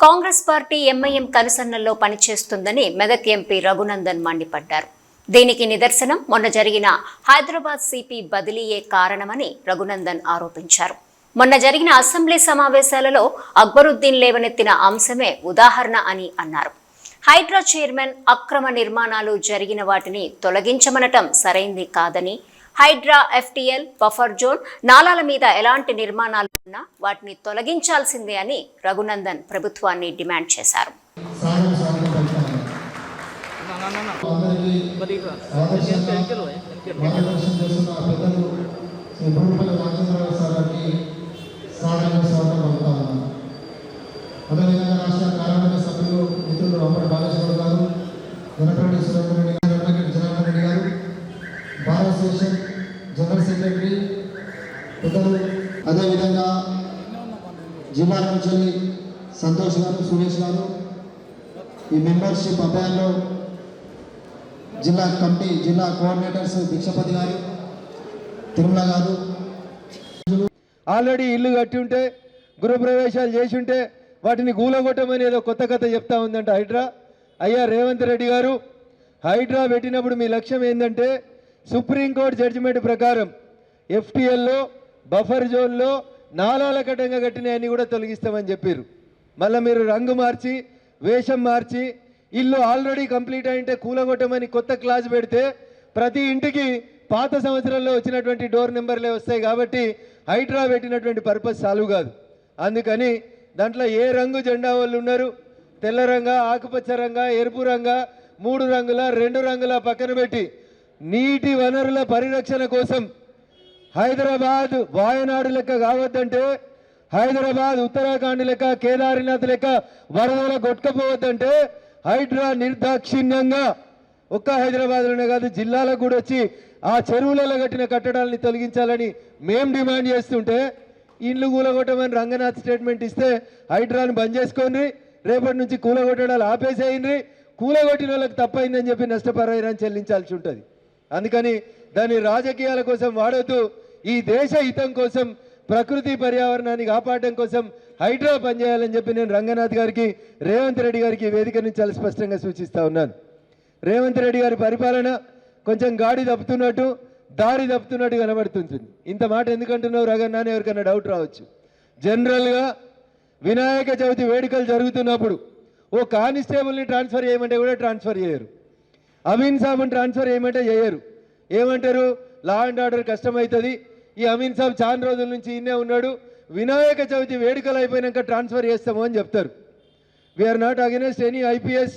Congress party MIM కనుసన్నల్లో పనిచేస్తుందని Medak MP Raghunandan మండిపడ్డారు. దీనికి నిదర్శనం మొన్న జరిగిన హైదరాబాద్ సిపి బదిలీయే కారణమని రఘునందన్ ఆరోపించారు. మొన్న జరిగిన అసెంబ్లీ సమావేశాలలో అక్బరుద్దీన్ లేవనెత్తిన అంశమే ఉదాహరణ అని అన్నారు. హైడ్రా చైర్మన్ అక్రమ నిర్మాణాలు జరిగిన వాటిని తొలగించమనటం సరైంది కాదని హైడ్రా ఎఫ్టీఎల్ బఫర్ జోన్ నాలాల మీద ఎలాంటి నిర్మాణాలు ఉన్నా వాటిని తొలగించాల్సిందే అని రఘునందన్ ప్రభుత్వాన్ని డిమాండ్ చేశారు. సాగర మార్గదర్శనం చేస్తున్న పెద్దలు శ్రీ భూమిపల్లి రాజేంద్రరావు జిల్లా నుంచి సంతోష్ గారు సురేష్ గారు ఈ మెంబర్షిప్ అభియాన్లో జిల్లా కమిటీ జిల్లా కోఆర్డినేటర్స్ దీక్షపతి గారు తిరుమల గారు. ఆల్రెడీ ఇల్లు కట్టి ఉంటే గృహప్రవేశాలు చేసి ఉంటే వాటిని గూలగొట్టమని ఏదో కొత్త కథ చెప్తా ఉందంట హైడ్రా. అయ్యా రేవంత్ రెడ్డి గారు హైడ్రా పెట్టినప్పుడు మీ లక్ష్యం ఏంటంటే సుప్రీంకోర్టు జడ్జిమెంట్ ప్రకారం ఎఫ్టీఎల్లో బఫర్ జోన్లో నాలాల కట్టంగా కట్టినవన్నీ కూడా తొలగిస్తామని చెప్పారు. మళ్ళీ మీరు రంగు మార్చి వేషం మార్చి ఇల్లు ఆల్రెడీ కంప్లీట్ అయింటే కూలగొట్టమని కొత్త క్లాజ్ పెడితే ప్రతి ఇంటికి పాత సంవత్సరంలో వచ్చినటువంటి డోర్ నెంబర్లే వస్తాయి కాబట్టి హైడ్రా పెట్టినటువంటి పర్పస్ సాల్వ్ కాదు. అందుకని దాంట్లో ఏ రంగు జెండా వాళ్ళు ఉన్నారు? తెల్ల రంగా ఆకుపచ్చ రంగా ఎరుపు రంగా మూడు రంగుల రెండు రంగుల పక్కన పెట్టి నీటి వనరుల పరిరక్షణ కోసం హైదరాబాద్ వాయనాడు లెక్క కావద్దంటే హైదరాబాద్ ఉత్తరాఖండ్ లెక్క కేదారినాథ్ లెక్క వరదల కొట్టుకపోవద్దంటే హైడ్రా నిర్దాక్షిణ్యంగా ఒక్క హైదరాబాద్లోనే కాదు జిల్లాలకు కూడా వచ్చి ఆ చెరువులలో కట్టిన కట్టడాలని తొలగించాలని మేం డిమాండ్ చేస్తుంటే ఇండ్లు కూలగొట్టమని రంగనాథ్ స్టేట్మెంట్ ఇస్తే హైడ్రాని బంద్ చేసుకోండి రేపటి నుంచి కూలగొట్టడాలు ఆపేసేయండి కూలగొట్టిన వాళ్ళకి తప్పైందని చెప్పి నష్టపరిహారం చెల్లించాల్సి ఉంటుంది. అందుకని దాన్ని రాజకీయాల కోసం వాడొద్దు ఈ దేశ హితం కోసం ప్రకృతి పర్యావరణాన్ని కాపాడడం కోసం హైడ్రా పనిచేయాలని చెప్పి నేను రంగనాథ్ గారికి రేవంత్ రెడ్డి గారికి వేదిక నుంచి చాలా స్పష్టంగా సూచిస్తూ ఉన్నాను. రేవంత్ రెడ్డి గారి పరిపాలన కొంచెం గాడి తప్పుతున్నట్టు దారి తప్పుతున్నట్టు కనబడుతుంది ఇంత మాట ఎందుకంటున్నావు రగన్నా అని ఎవరికైనా డౌట్ రావచ్చు. జనరల్గా వినాయక చవితి వేడుకలు జరుగుతున్నప్పుడు ఓ కానిస్టేబుల్ని ట్రాన్స్ఫర్ చేయమంటే కూడా ట్రాన్స్ఫర్ చేయరు. అమీన్ సాబ్ని ట్రాన్స్ఫర్ చేయమంటే చేయరు. ఏమంటారు? లా అండ్ ఆర్డర్ కష్టమవుతుంది. ఈ అమీన్ సాబ్ చాలా రోజుల నుంచి ఈయనే ఉన్నాడు. వినాయక చవితి వేడుకలు అయిపోయినాక ట్రాన్స్ఫర్ చేస్తాము అని చెప్తారు. We are not against any IPS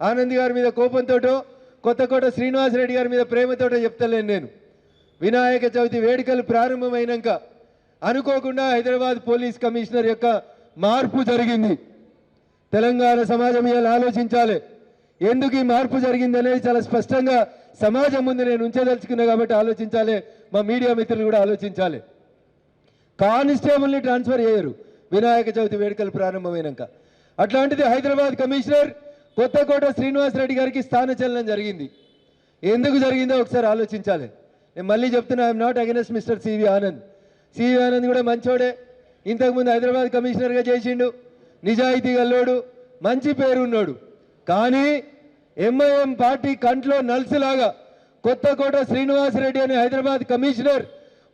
Anand గారి మీద కోపంతోటో కొత్తకోట శ్రీనివాస్ రెడ్డి గారి మీద ప్రేమతోటో చెప్తలేను నేను. వినాయక చవితి వేడుకలు ప్రారంభమైనాక అనుకోకుండా హైదరాబాద్ పోలీస్ కమిషనర్ యొక్క మార్పు జరిగింది. తెలంగాణ సమాజం ఇలా ఆలోచించాలి. ఎందుకు ఈ మార్పు జరిగింది అనేది చాలా స్పష్టంగా సమాజం ముందు నేను ఉంచదలుచుకున్నా కాబట్టి ఆలోచించాలి. మా మీడియా మిత్రులు కూడా ఆలోచించాలి. కానిస్టేబుల్ని ట్రాన్స్ఫర్ చేయరు. వినాయక చవితి వేడుకలు ప్రారంభమైనాక. అట్లాంటిది హైదరాబాద్ కమిషనర్ కొత్తకోట శ్రీనివాస్ రెడ్డి గారికి స్థానచలనం జరిగింది. ఎందుకు జరిగిందో ఒకసారి ఆలోచించాలి. నేను మళ్ళీ చెప్తున్నా I'm not against mister CV Anand CV Anand కూడా మంచోడే. ఇంతకుముందు హైదరాబాద్ కమిషనర్గా చేసిండు. నిజాయితీ గల్లోడు మంచి పేరున్నాడు. కానీ ఎంఐఎం పార్టీ కంట్లో నలుసులాగా కొత్తకోట శ్రీనివాసరెడ్డి అనే హైదరాబాద్ కమిషనర్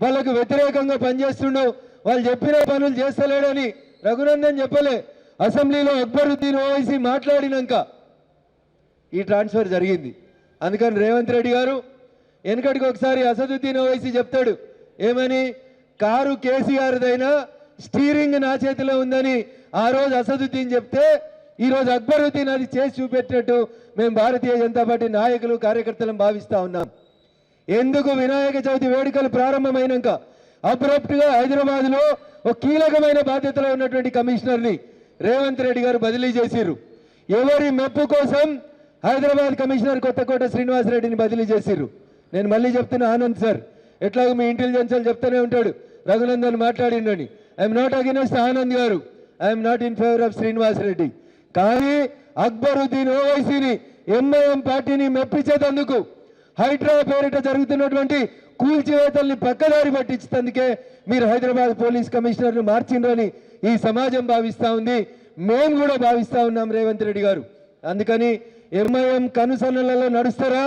వాళ్ళకు వ్యతిరేకంగా పనిచేస్తున్నావు. వాళ్ళు చెప్పిన పనులు చేస్తలేడని రఘునందన్ చెప్పలే. అసెంబ్లీలో అక్బరుద్దీన్ ఓవైసీ మాట్లాడినాక ఈ ట్రాన్స్ఫర్ జరిగింది. అందుకని రేవంత్ రెడ్డి గారు వెనకటికి ఒకసారి అసదుద్దీన్ ఓవైసీ చెప్తాడు. ఏమని? కారు కేసీఆర్దైనా స్టీరింగ్ నా చేతిలో ఉందని ఆ రోజు అసదుద్దీన్ చెప్తే ఈరోజు అక్బరుద్దీన్ అది చేసి చూపెట్టినట్టు మేము భారతీయ జనతా పార్టీ నాయకులు కార్యకర్తలను భావిస్తూ ఉన్నాం. ఎందుకు వినాయక చవితి వేడుకలు ప్రారంభమైనాక అబ్రప్ట్గా హైదరాబాద్లో ఒక కీలకమైన బాధ్యతలో ఉన్నటువంటి కమిషనర్ని రేవంత్ రెడ్డి గారు బదిలీ చేసిర్రు. ఎవరి మెప్పు కోసం హైదరాబాద్ కమిషనర్ కొత్తకోట శ్రీనివాస్ రెడ్డిని బదిలీ చేసిర్రు. నేను మళ్ళీ చెప్తున్నా ఆనంద్ సార్ ఎట్లాగో మీ ఇంటెలిజెన్స్ చెప్తూనే ఉంటాడు. రఘునందన్ మాట్లాడిండని. ఐఎమ్ నాట్ అగెనెస్ట్ ఆనంద్ గారు. I'm not in favour of Srinivas Reddy. కానీ అక్బరుద్దీన్ ఓవైసీని ఎంఐఎం పార్టీని మెప్పించేటందుకు హైడ్రా పేరిట జరుగుతున్నటువంటి కూల్చివేతల్ని పక్కదారి పట్టించేందుకే మీరు హైదరాబాద్ పోలీస్ కమిషనర్ను మార్చిండ్రని ఈ సమాజం భావిస్తూ ఉంది. మేము కూడా భావిస్తూ ఉన్నాం రేవంత్ రెడ్డి గారు. అందుకని ఎంఐఎం కనుసన్నలలో నడుస్తారా?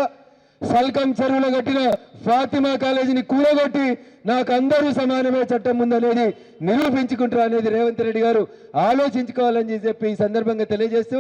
సల్కం చెరువులో కట్టిన ఫాతిమా కాలేజీని కూలగొట్టి నాకు అందరూ సమానమే చట్టం ఉందనేది నిరూపించుకుంటారు అనేది రేవంత్ రెడ్డి గారు ఆలోచించుకోవాలని చెప్పి ఈ సందర్భంగా తెలియజేస్తూ